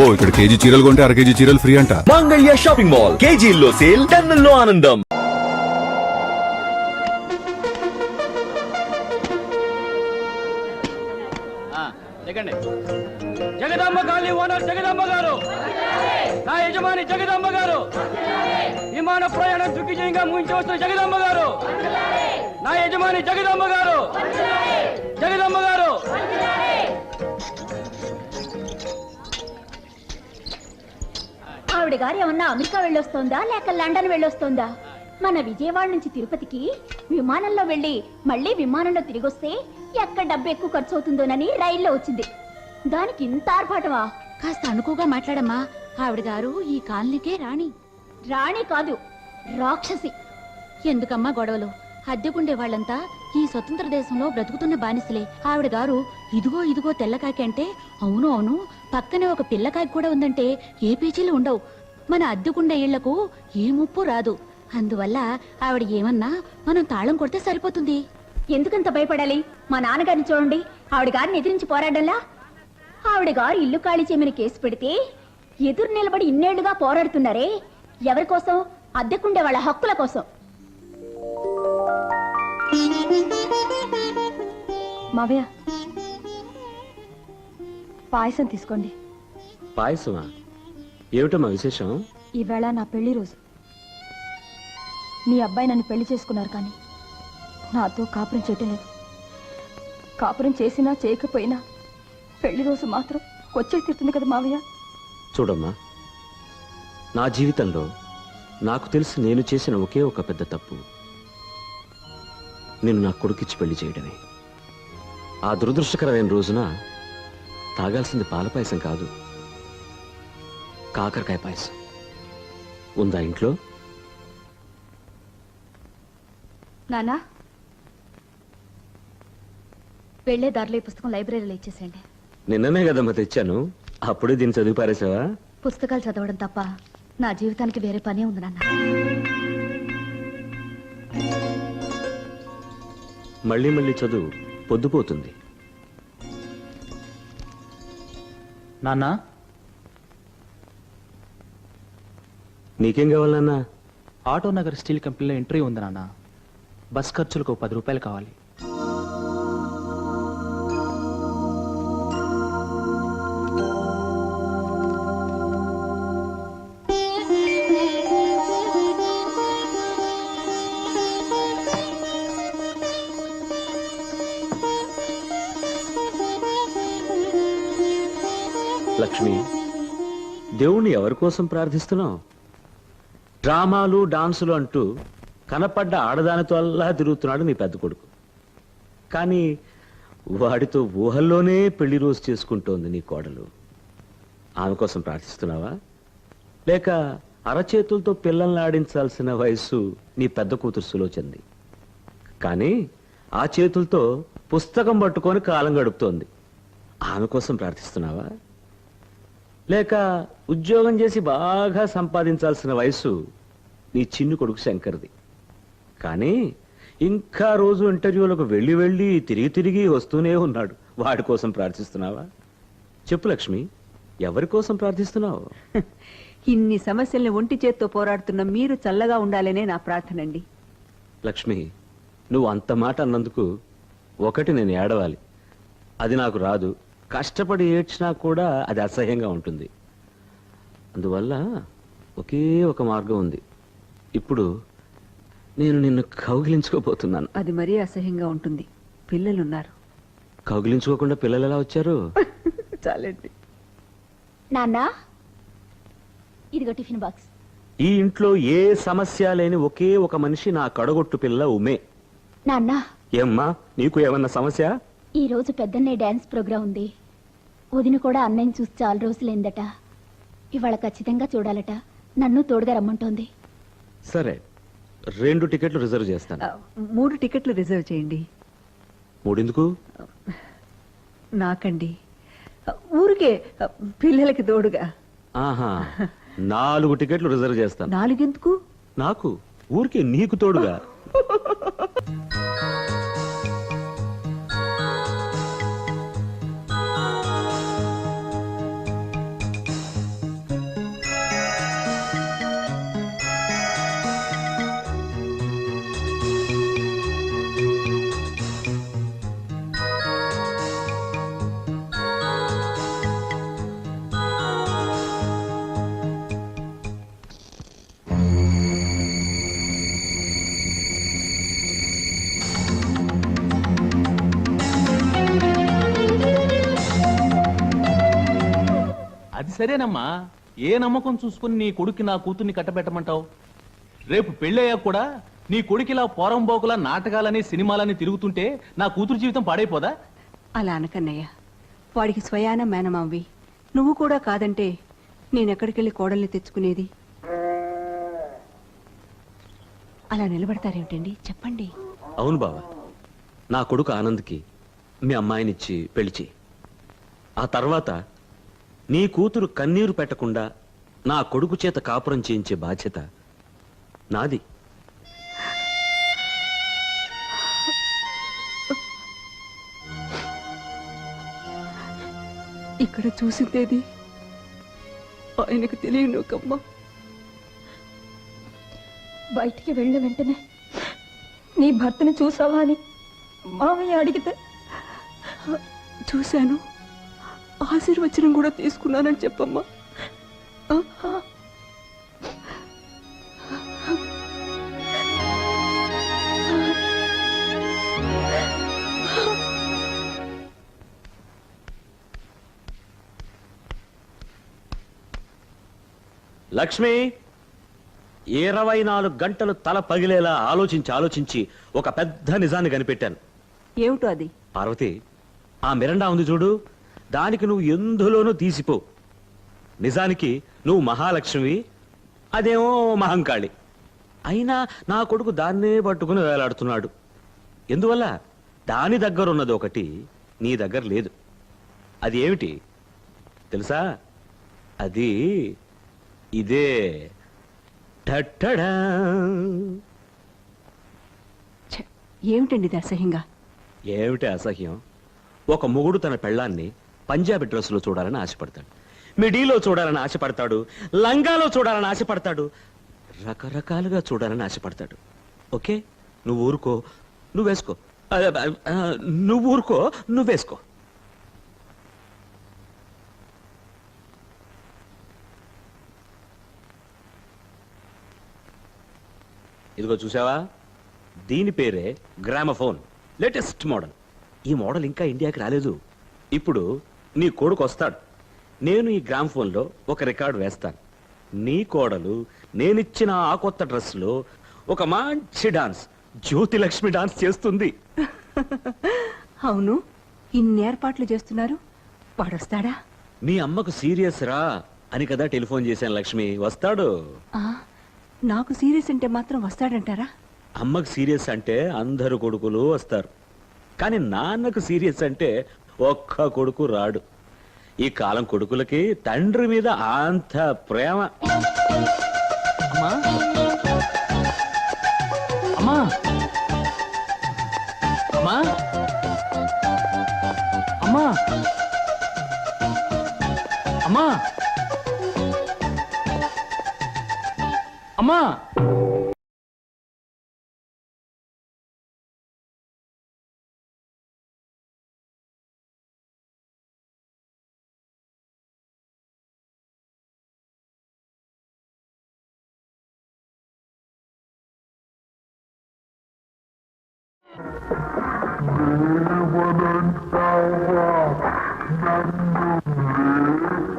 అబ్బో ఇక్కడ కేజీ చీరలు కొంటే అర కేజీ చీరలు ఫ్రీ అంట. మంగళ్య షాపింగ్ మాల్ కేజీల్లో సేల్ టన్నుల్లో ఆనందం. జగదాంబ కాలనీ ఓనర్ జగదాంబ గారు. నా యజమాని జగదాంబ గారు. విమాన ప్రయాణం దిగ్విజయంగా ముగించవస్తున్న జగదాంబ గారు. నా యజమాని జగదాంబ గారు. జగదాంబ గారు. ఆవిడ గారు ఏమన్నా అమెరికా వెళ్ళొస్తోందా? లేక లండన్ వెళ్ళొస్తోందా? మన విజయవాడ నుంచి తిరుపతికి విమానంలో వెళ్ళి మళ్ళీ విమానంలో తిరిగొస్తే ఎక్కడ డబ్బు ఎక్కువ ఖర్చు అవుతుందోనని రైల్లో వచ్చింది. దానికి ఇంత ఆర్భాటమా? కాస్త అనుకోగా మాట్లాడమ్మా. ఆవిడ గారు ఈ కాలనీకే రాణి. రాణి కాదు రాక్షసి. ఎందుకమ్మా గొడవలు? అద్దెకుండే వాళ్ళంతా ఈ స్వతంత్ర దేశంలో బ్రతుకుతున్న బానిసలే. ఆవిడ గారు ఇదిగో ఇదిగో తెల్లకాకి అంటే అవును అవును పక్కనే ఒక పిల్లకాకి కూడా ఉందంటే ఏ పేచీలు ఉండవు. మన అద్దెకుండే ఇళ్ళకు ఏ ముప్పు రాదు. అందువల్ల ఆవిడ ఏమన్నా మనం తాళం కొడితే సరిపోతుంది. ఎందుకంత భయపడాలి? మా నాన్నగారిని చూడండి. ఆవిడ గారిని ఎదిరించి పోరాడంలా? ఆవిడ గారు ఇల్లు ఖాళీ చేయమని కేసు పెడితే ఎదురు నిలబడి ఇన్నేళ్ళుగా పోరాడుతున్నారే. ఎవరి కోసం? అద్దెకుండే వాళ్ళ హక్కుల కోసం. మావయ్య పాయసం తీసుకోండి. పాయసమా? ఏమిటమ్మా విశేషం? ఈవేళ నా పెళ్ళి రోజు. మీ అబ్బాయి నన్ను పెళ్ళి చేసుకున్నారు కానీ నాతో కాపురం చేయటం లేదు. కాపురం చేసినా చేయకపోయినా పెళ్ళి రోజు మాత్రం వచ్చే తీరుతుంది కదా మావయ్య? చూడమ్మా నా జీవితంలో నాకు తెలిసి నేను చేసిన ఒకే ఒక పెద్ద తప్పు. నేను నా కొడుకిచ్చి పెళ్ళి చేయడమే. ఆ దురదృష్టకరమైన రోజున తాగాల్సింది పాల పాయసం కాదు కాకరకాయ పాయసం. ఉందా ఇంట్లో? నానా వెళ్ళే దారిలో ఈ పుస్తకం లైబ్రరీలో ఇచ్చేసేయండి. నిన్ననే కదమ్మా తెచ్చాను. అప్పుడే దీన్ని చదివి పారేసావా పుస్తకాలు చదవడం తప్ప నా జీవితానికి వేరే పనే ఉంది నాన్న. మళ్ళీ మళ్ళీ చదువు పొద్దుపోతుంది. నాన్న? నీకేం కావాలన్నా ఆటో నగర్ స్టీల్ కంపెనీలో ఇంటర్వ్యూ ఉంది నాన్న. బస్ ఖర్చులకు పది రూపాయలు కావాలి. లక్ష్మి దేవుణ్ణి ఎవరి కోసం ప్రార్థిస్తున్నావు? డ్రామాలు డాన్సులు అంటూ కనపడ్డ ఆడదానితో అల్లా తిరుగుతున్నాడు నీ పెద్ద కొడుకు. కానీ వాడితో ఊహల్లోనే పెళ్ళి రోజు చేసుకుంటోంది నీ కోడలు. ఆమె కోసం ప్రార్థిస్తున్నావా? లేక అరచేతులతో పిల్లల్ని ఆడించాల్సిన వయస్సు నీ పెద్ద కూతురు సులోచంది కానీ ఆ చేతులతో పుస్తకం పట్టుకొని కాలం గడుపుతోంది. ఆమె కోసం ప్రార్థిస్తున్నావా? లేక ఉద్యోగం చేసి బాగా సంపాదించాల్సిన వయసు నీ చిన్ను కొడుకు శంకర్ది. కానీ ఇంకా రోజు ఇంటర్వ్యూలకు వెళ్ళి వెళ్ళి తిరిగి తిరిగి వస్తూనే ఉన్నాడు. వాడి కోసం ప్రార్థిస్తున్నావా? చెప్పు లక్ష్మి ఎవరి కోసం ప్రార్థిస్తున్నావు? ఇన్ని సమస్యల్ని ఒంటి చేత్తో పోరాడుతున్న మీరు చల్లగా ఉండాలనే నా ప్రార్థన అండి లక్ష్మి నువ్వు అంత మాట అన్నందుకు ఒకటి నేను ఏడవాలి. అది నాకు రాదు. కష్టపడి ఏడ్చినా కూడా అది అసహ్యంగా ఉంటుంది. అందువల్ల ఒకే ఒక మార్గం ఉంది. ఇప్పుడు నేను నిన్ను కౌగిలించుకోబోతున్నాను. అది మరీ అసహ్యంగా ఉంటుంది. పిల్లలున్నారు. కౌగిలించుకోకుండా పిల్లలు ఎలా వచ్చారు? చాలండి. నాన్న ఇదిగో టిఫిన్ బాక్స్. ఈ ఇంట్లో ఏ సమస్య లేని ఒకే ఒక మనిషి నా కడగొట్టు పిల్ల ఉమే. నాన్న. ఏమ్మా నీకు ఏమన్నా సమస్య? ఈ రోజు పెద్దన్నే డాన్స్ ప్రోగ్రాం ఉంది. వదిన కూడా అన్నయ్యని చూసి చాలా రోజులైందట. ఇవాళ ఖచ్చితంగా చూడాలట. నన్ను తోడుగా రమ్మంటోంది. సరే రెండు టికెట్లు రిజర్వ్ చేస్తాను. మూడు టికెట్లు రిజర్వ్ చేయండి. మూడెందుకు? నాకండి. ఊరికే పిల్లలకి తోడుగా. ఆహా నాలుగు టికెట్లు రిజర్వ్ చేస్తాను. నాలుగెందుకు? నాకు ఊరికే నీకు తోడుగా. అది సరేనమ్మా. ఏ నమ్మకం చూసుకుని నీ కొడుక్కి నా కూతుర్ని కట్టబెట్టమంటావు? రేపు పెళ్ళయ్యాక కూడా నీ కొడుకిలా పోరంబోకులా నాటకాలని సినిమాలని తిరుగుతుంటే నా కూతురు జీవితం పాడైపోదా? అలా అనకన్నయ్య. వాడికి స్వయాన మేనమావి. నువ్వు కూడా కాదంటే నేనెక్కడికెళ్ళి కోడల్ని తెచ్చుకునేది? అలా నిలబడతారేమిటండి? చెప్పండి. అవును బావా. నా కొడుకు ఆనంద్కి మీ అమ్మాయినిచ్చి పెళ్ళి చెయ్యి. ఆ తర్వాత నీ కూతురు కన్నీరు పెట్టకుండా నా కొడుకు చేత కాపురం చేయించే బాధ్యత నాది. ఇక్కడ చూసిందేది? ఆయనకు తెలియను కమ్మ బయటికి వెళ్ళిన వెంటనే నీ భర్తని చూసావా అని మామయ్య అడిగితే చూశాను. ఆశీర్వచనం కూడా తీసుకున్నానని చెప్పమ్మా. లక్ష్మి ఇరవై నాలుగు గంటలు తల పగిలేలా ఆలోచించి ఆలోచించి ఒక పెద్ద నిజాన్ని కనిపెట్టాను. ఏమిటో అది? పార్వతి ఆ మిరండా ఉంది చూడు. దానికి నువ్వు ఎందులోనూ తీసిపో. నిజానికి నువ్వు మహాలక్ష్మి అదేమో మహంకాళి. అయినా నా కొడుకు దాన్నే పట్టుకుని వేలాడుతున్నాడు. ఎందువల్ల? దాని దగ్గర ఉన్నది ఒకటి నీ దగ్గర లేదు. అది ఏమిటి? తెలుసా? అది ఇదే. టట్టడా ఏమిటండి ఇది అసహ్యంగా? ఏమిటి అసహ్యం? ఒక మొగుడు తన పెళ్ళాన్ని పంజాబీ డ్రెస్సులో చూడాలని ఆశపడతాడు. మిడీలో చూడాలని ఆశపడతాడు. లంగాలో చూడాలని ఆశపడతాడు. రకరకాలుగా చూడాలని ఆశపడతాడు. ఓకే? నువ్వు ఊరుకో. నువ్వు వేసుకో. నువ్వు ఊరుకో. నువ్వు వేసుకో. ఇదిగో చూసావా? దీని పేరే గ్రామఫోన్. Latest model. ఈ మోడల్ ఇంకా ఇండియాకి రాలేదు. ఇప్పుడు నీ కొడుకు వస్తాడు. నేను ఈ గ్రామఫోన్లో ఒక రికార్డు వేస్తాను. నీ కోడలు నేనిచ్చిన ఆ కొత్త డ్రెస్లో ఒక మంచి డాన్స్ జ్యోతి లక్ష్మి డాన్స్ చేస్తుంది. అవును. ఇన్ని ఏర్పాట్లు చేస్తున్నారు. వాడొస్తాడా? మీ అమ్మకు సీరియస్ రా అని కదా టెలిఫోన్ చేశాను లక్ష్మి. వస్తాడు. ఆ, నాకు సీరియస్ అంటే మాత్రం వస్తాడంటారా? అమ్మకు సీరియస్ అంటే అందరు కొడుకులు వస్తారు. కానీ నాన్నకు సీరియస్ అంటే ఒక్క కొడుకు రాడు. ఈ కాలం కొడుకులకి తండ్రి మీద అంత ప్రేమ. అమ్మా. అమ్మా. అమ్మా. అమ్మా. అమ్మా. అమ్మా.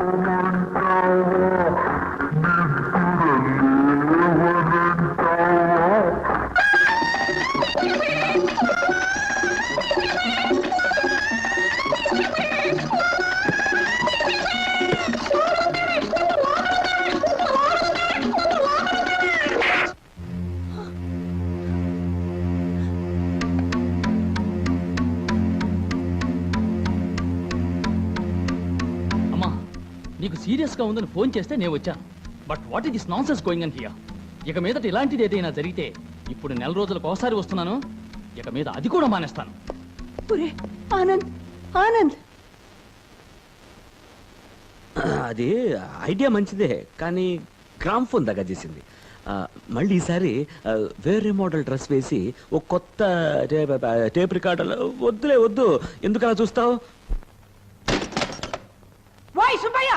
అమ్మా నీకు సీరియస్గా ఉందని ఫోన్ చేస్తే నేను వచ్చాను but what is this nonsense going on here ఇక మీదట ఇలాంటిది ఏదైనా జరిగితే ఇప్పుడు నెల రోజులకు ఒకసారి వస్తున్నాను. ఇక మీద అది కూడా మానేస్తాను. ఒరే ఆనంద్ ఆనంద్. అది ఐడియా మంచిదే కానీ గ్రామ్ ఫోన్ దగ్గర చేసింది. మళ్ళీ ఈసారి వేరే మోడల్ డ్రెస్ వేసి ఒక కొత్త టేప్ రికార్డర్ వద్దులే వద్దు. ఎందుకు అలా చూస్తావు? వాయ్ సుబ్బయ్య!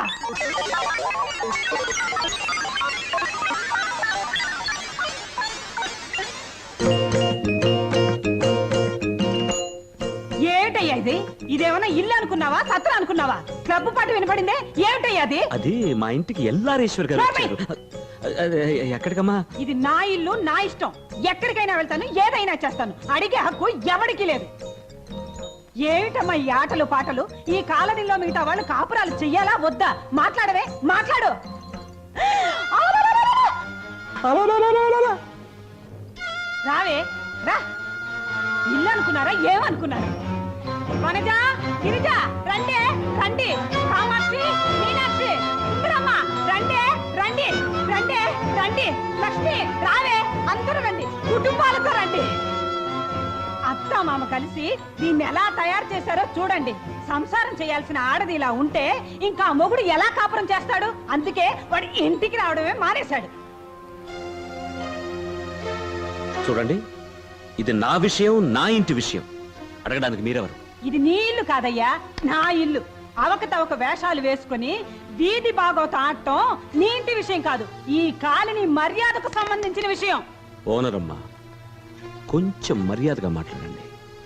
ఏమిటయ్యా ఇది? ఇదేమన్నా ఇల్లు అనుకున్నావా సత్రం అనుకున్నావా? క్లబ్ పాట వినపడిందే ఏమిటయ్యా అది? అది మా ఇంటికి ఎల్లారేశ్వర్ గారు రామయ్య! వచ్చారు. అదే, ఎక్కడికమ్మా? ఇది నా ఇల్లు నా ఇష్టం. ఎక్కడికైనా వెళ్తాను ఏదైనా చేస్తాను. అడిగే హక్కు ఎవడికి లేదు. ఏమిటమ్మా ఈ ఆటలు పాటలు? ఈ కాలనీలో మిగతా వాళ్ళు కాపురాలు చెయ్యాలా వద్దా? మాట్లాడవే మాట్లాడు. రావే రా. ఇల్లు అనుకున్నారా ఏమనుకున్నారు? వనజ గిరిజ రండి రండి. కామాక్షి మీనాక్షి సుందరమ్మ రండి రండి రండి రండి. లక్ష్మి రావే అందరూ రండి. కుటుంబాలతో రండి. అత్త మామ కలిసి దీన్ని ఎలా తయారు చేశారో చూడండి. సంసారం చేయాల్సిన ఆడది ఇలా ఉంటే ఇంకా మొగుడు ఎలా కాపురం చేస్తాడు? అందుకే వాడి ఇంటికి రావడమే మానేశాడు. చూడండి ఇది నా విషయం నా ఇంటి విషయం. అడగడానికి మీరెవరు? ఇది నీ ఇల్లు కాదయ్యా నా ఇల్లు. అవకతవక వేషాలు వేసుకుని వీధి బాగోత ఆడటం నీ ఇంటి విషయం కాదు ఈ కాలనీ మర్యాదకు సంబంధించిన విషయం. ఓనర్ అమ్మా కొంచెం మర్యాదగా మాట్లాడండి.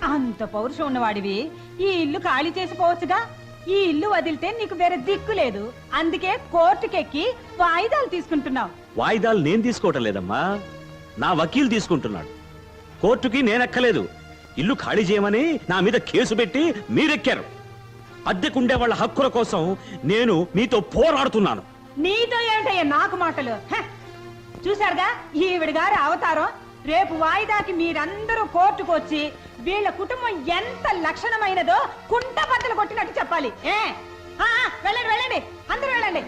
అంత పౌరుషం ఉన్నవాడివి. ఈ ఇల్లు ఖాళీ చేసిపోవచ్చుగా ఈ ఇల్లు వదిలితే నీకు వేరే దిక్కు లేదు. అందుకే కోర్టుకెక్కి వాయిదాలు తీసుకుంటున్నావు. వాయిదాలు నేను తీసుకోవటం లేదమ్మా. నా వకీల్ తీసుకుంటున్నాడు. కోర్టుకి నేనెక్కలేదు ఇల్లు ఖాళీ చేయమని నా మీద కేసు పెట్టి మీరెక్కారు. అద్దెకుండే వాళ్ళ హక్కుల కోసం నేను మీతో పోరాడుతున్నాను. నీతో ఏంటయ్యా నాకు మాటలు? హ! చూశారుగా? ఈవిడ గారి అవతారం రేపు వాయిదాకి మీరందరూ కోర్టుకు వచ్చి వీళ్ళ కుటుంబం ఎంత లక్షణమైనదో కుంట బద్దలు కొట్టినట్టు చెప్పాలి. ఏ? ఆ, ఆ, వెళ్ళండి వెళ్ళండి. అందరూ వెళ్ళండి.